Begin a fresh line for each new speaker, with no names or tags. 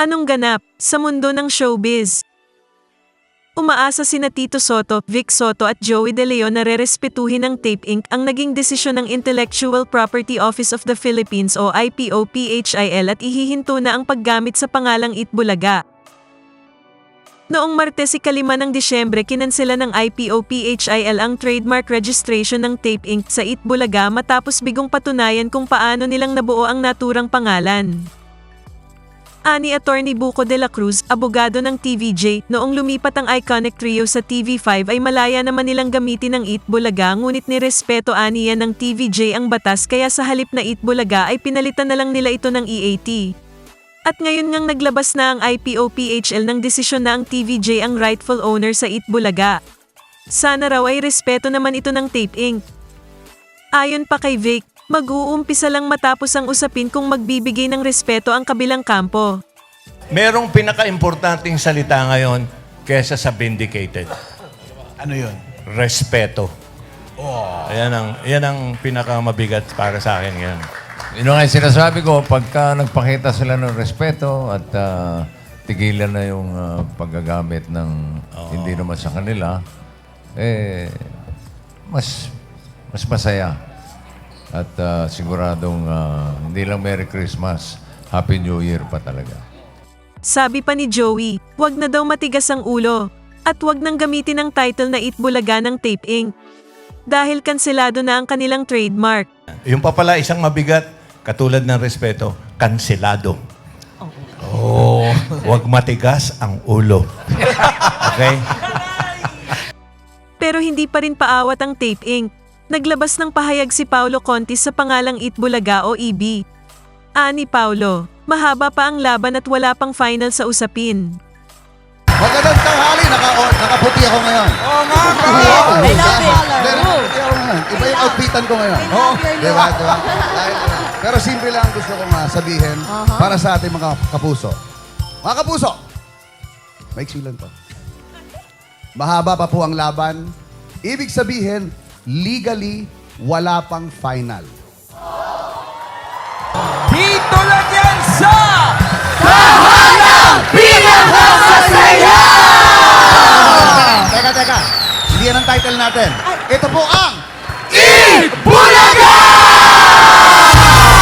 Anong ganap sa mundo ng showbiz? Umaasa sina Tito Soto, Vic Soto at Joey De Leon na rerespetuhin ng Tape Inc. ang naging desisyon ng Intellectual Property Office of the Philippines o IPO-PHIL at ihihinto na ang paggamit sa pangalang Itbulaga. Noong Martes ikalima ng Disyembre kinansela ng IPO-PHIL ang trademark registration ng Tape Inc. sa Itbulaga matapos bigong patunayan kung paano nilang nabuo ang naturang pangalan. Ani Attorney Buco de la Cruz, abogado ng TVJ, noong lumipat ang iconic trio sa TV5 ay malaya naman nilang gamitin ang Eat Bulaga ngunit nirespeto aniya ng TVJ ang batas kaya sa halip na Eat Bulaga ay pinalitan na lang nila ito ng EAT. At ngayon ngang naglabas na ang IPO-PHL ng desisyon na ang TVJ ang rightful owner sa Eat Bulaga. Sana raw ay respeto naman ito ng Tape Inc. Ayon pa kay Vic, mag-uumpisa lang matapos ang usapin kung magbibigay ng respeto ang kabilang kampo.
Merong pinaka-importanting salita ngayon kesa sa vindicated.
Ano yun?
Respeto. Ayan ang, yan ang pinaka-mabigat para sa akin ngayon.
Yun nga yung sinasabi ko, pagka nagpakita sila ng respeto at ah, tigilan na yung ah, paggagamit ng hindi naman sa kanila, eh, mas, mas masaya. At ah, siguradong ah, hindi lang Merry Christmas, Happy New Year pa talaga.
Sabi pa ni Joey, wag na daw matigas ang ulo. At wag nang gamitin ang title na Itbulaga ng Tape Inc. Dahil kanselado na ang kanilang trademark.
Yung pa pala isang mabigat, katulad ng respeto, kanselado. Oh, wag matigas ang ulo. Okay?
Pero hindi pa rin paawat ang Tape Inc. Naglabas ng pahayag si Paulo Contis sa pangalang Itbulaga o EB. Ani Paulo, mahaba pa ang laban at wala pang final sa usapin.
Magandang tanghali. Naka, oh, nakaputi ako ngayon. Oo nga,
I love it.
Nakaputi ako ngayon. Iba yung outfitan ko ngayon.
love your
Di ba? Di ba? Dahil, uh, Pero simple lang ang gusto kong uh, sabihin para sa ating mga kapuso. Mga kapuso, maiksi lang to. Mahaba pa po ang laban. Ibig sabihin, legally, wala pang final.
Dito lang yan sa
Teka, teka. Hindi yan ang title natin. Ito po